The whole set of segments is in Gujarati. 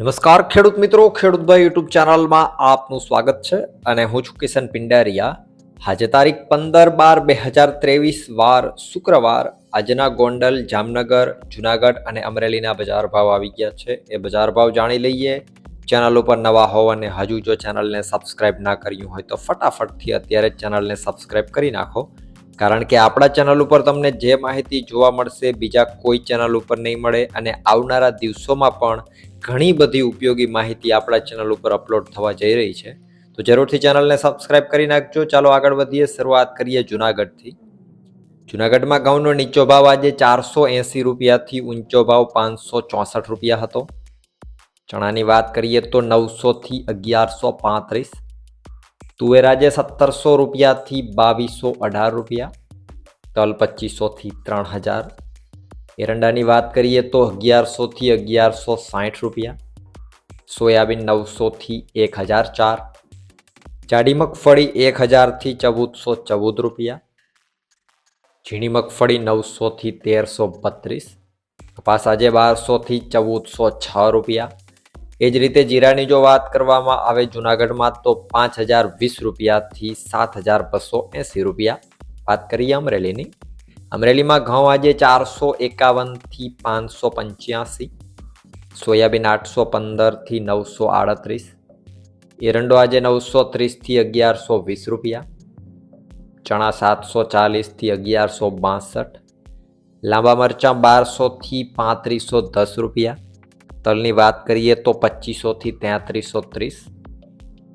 નમસ્કાર, ખેડૂત મિત્રો. ખેડૂતભાઈ યુટ્યુબ ચેનલમાં આપનું સ્વાગત છે અને હું છું કિશન પિંડારિયા. આજે તારીખ પંદર બાર બે હજાર ત્રેવીસ, વાર શુક્રવાર. આજના ગોંડલ, જામનગર, જુનાગઢ અને અમરેલીના બજાર ભાવ આવી ગયા છે. એ બજાર ભાવ જાણી લઈએ. ચેનલ ઉપર નવા હોવ અને હજુ જો ચેનલને સબસ્ક્રાઇબ ના કર્યું હોય તો ફટાફટથી અત્યારે ચેનલને સબસ્ક્રાઇબ કરી નાખો. કારણ કે આપણા ચેનલ ઉપર તમને જે માહિતી જોવા મળશે, બીજા કોઈ ચેનલ ઉપર નહીં મળે અને આવનારા દિવસોમાં પણ ઘણી બધી ઉપયોગી માહિતી આપણા ચેનલ ઉપર અપલોડ થવા જઈ રહી છે. તો જરૂરથી ચેનલને સબસ્ક્રાઇબ કરી નાખજો. ચાલો આગળ વધીએ. શરૂઆત કરીએ જુનાગઢથી. જુનાગઢમાં ઘઉંનો નીચો ભાવ આજે ચારસો એંસી રૂપિયાથી ઊંચો ભાવ પાંચસો ચોસઠ રૂપિયા હતો. ચણાની વાત કરીએ તો નવસોથી અગિયારસો પાંત્રીસ. તુવેર આજે સત્તરસો રૂપિયાથી બાવીસો અઢાર રૂપિયા. તલ પચીસોથી ત્રણ હજાર. એરંડાની વાત કરીએ તો અગિયારસોથી અગિયારસો સાઠ રૂપિયા, સોયાબીન નવસોથી એક હજાર ચાર, જાડી મગફળી એક હજારથી ચૌદસો ચૌદ રૂપિયા, ઝીણી મગફળી નવસોથી તેરસો બત્રીસ, કપાસ આજે બારસોથી ચૌદસો છ રૂપિયા. એ જ રીતે જીરાની જો વાત કરવામાં આવે જુનાગઢમાં તો પાંચ હજાર વીસ રૂપિયાથી સાત હજાર બસો એંસી રૂપિયા. વાત કરીએ અમરેલીની. અમરેલીમાં ઘઉં આજે ચારસો એકાવનથી પાંચસો પંચ્યાસી, સોયાબીન આઠસો પંદરથી નવસો આડત્રીસ, એરંડો આજે નવસો ત્રીસથી અગિયારસો વીસ રૂપિયા, ચણા સાતસો ચાલીસથી અગિયારસો બાસઠ, લાંબા મરચાં બારસોથી પાંત્રીસો દસ રૂપિયા, તલની વાત કરીએ તો પચીસોથી તેત્રીસો ત્રીસ,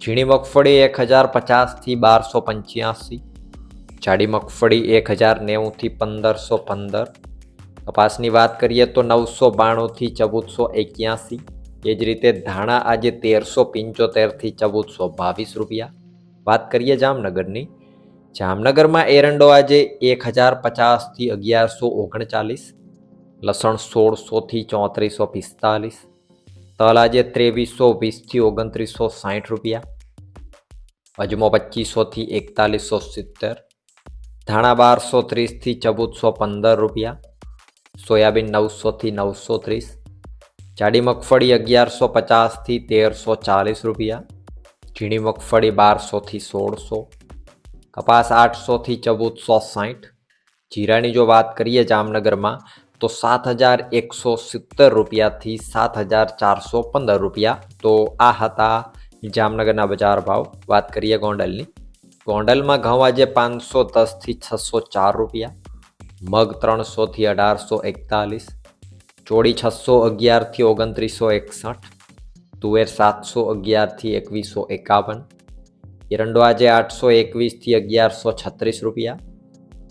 ઝીણી મગફળી એક હજાર પચાસથી બારસો પંચ્યાસી જાડી મગફળી એક હજાર નેવુંથી પંદરસો પંદર. કપાસની વાત કરીએ તો નવસો બાણુંથી ચૌદસો એક્યાસી. એ જ રીતે ધાણા આજે તેરસો પંચોતેરથી ચૌદસો બાવીસ રૂપિયા. વાત કરીએ જામનગરની. જામનગરમાં એરંડો આજે એક હજાર પચાસથી અગિયારસો ઓગણચાલીસ. લસણ સોળસોથી ચોત્રીસો પિસ્તાલીસ. તલ આજે ત્રેવીસો વીસથી ઓગણત્રીસો સાઠ રૂપિયા. અજમો પચીસોથી એકતાલીસો સિત્તેર. ધાણા બારસો ત્રીસથી ચૌદસો પંદર રૂપિયા, સોયાબીન નવસોથી નવસો ત્રીસ, જાડી મગફળી અગિયારસો પચાસથી તેરસો ચાલીસ રૂપિયા, ઝીણી મગફળી બારસોથી સોળસો, કપાસ આઠસોથી ચૌદસો સાઠ, જીરાની જો વાત કરીએ જામનગરમાં, તો સાત હજાર એકસો સિત્તેર રૂપિયાથી સાત હજાર ચારસો પંદર રૂપિયા. તો આ હતા જામનગરના બજાર ભાવ. વાત કરીએ ગોંડલની. ગોંડલમાં ઘઉં આજે પાંચસો દસથી છસો ચાર રૂપિયા, મગ ત્રણસોથી અઢારસો એકતાલીસ, ચોળી છસો અગિયારથી ઓગણત્રીસો એકસઠ, તુવેર સાતસો અગિયારથી એકવીસો એકાવન, એરંડો આજે આઠસો એકવીસથી અગિયારસો છત્રીસ રૂપિયા,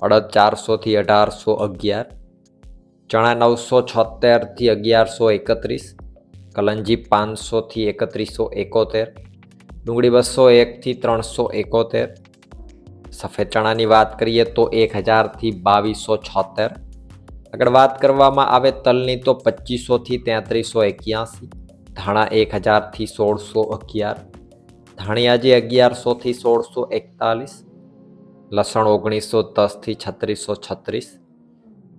અડદ ચારસોથી અઢારસો અગિયાર, ચણા નવસો છોતેરથી અગિયારસો એકત્રીસ, કલંજી પાંચસોથી એકત્રીસો એકોતેર, ડુંગળી બસો એકથી ત્રણસો એકોતેર સફેદ ચણાની વાત કરીએ તો એક હજારથી બાવીસો છોતેર. આગળ વાત કરવામાં આવે તલની તો પચીસોથી તેત્રીસો એક્યાસી. ધાણા એક હજારથી સોળસો અગિયાર. ધાણિયાજી અગિયારસોથી સોળસો એકતાલીસ. લસણ ઓગણીસો દસથી છત્રીસો છત્રીસ.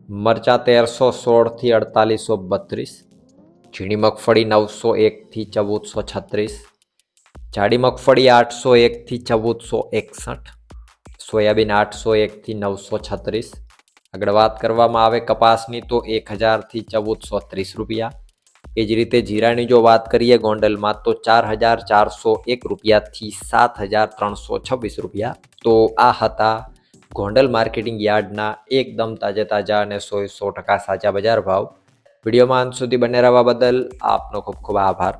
મરચાં તેરસો સોળથી અડતાલીસો બત્રીસ. ઝીણી મગફળી નવસો એકથી ચૌદસો છત્રીસ. જાડી મગફળી આઠસો એકથી ચૌદસો એકસઠ. સોયાબીન આઠસો એકથી નવસો છત્રીસ. આગળ વાત કરવામાં આવે કપાસની તો એક હજારથી ચૌદસો ત્રીસ રૂપિયા. એ જ રીતે જીરાની જો વાત કરીએ ગોંડલમાં તો ચાર હજાર ચારસો એક રૂપિયાથી સાત હજાર ત્રણસો છવ્વીસ રૂપિયા. તો આ હતા ગોંડલ માર્કેટિંગ યાર્ડના એકદમ તાજે તાજા અને સો સો ટકા સાચા બજાર ભાવ. વિડીયોમાં અંત સુધી બને રહેવા બદલ આપનો ખૂબ ખૂબ આભાર.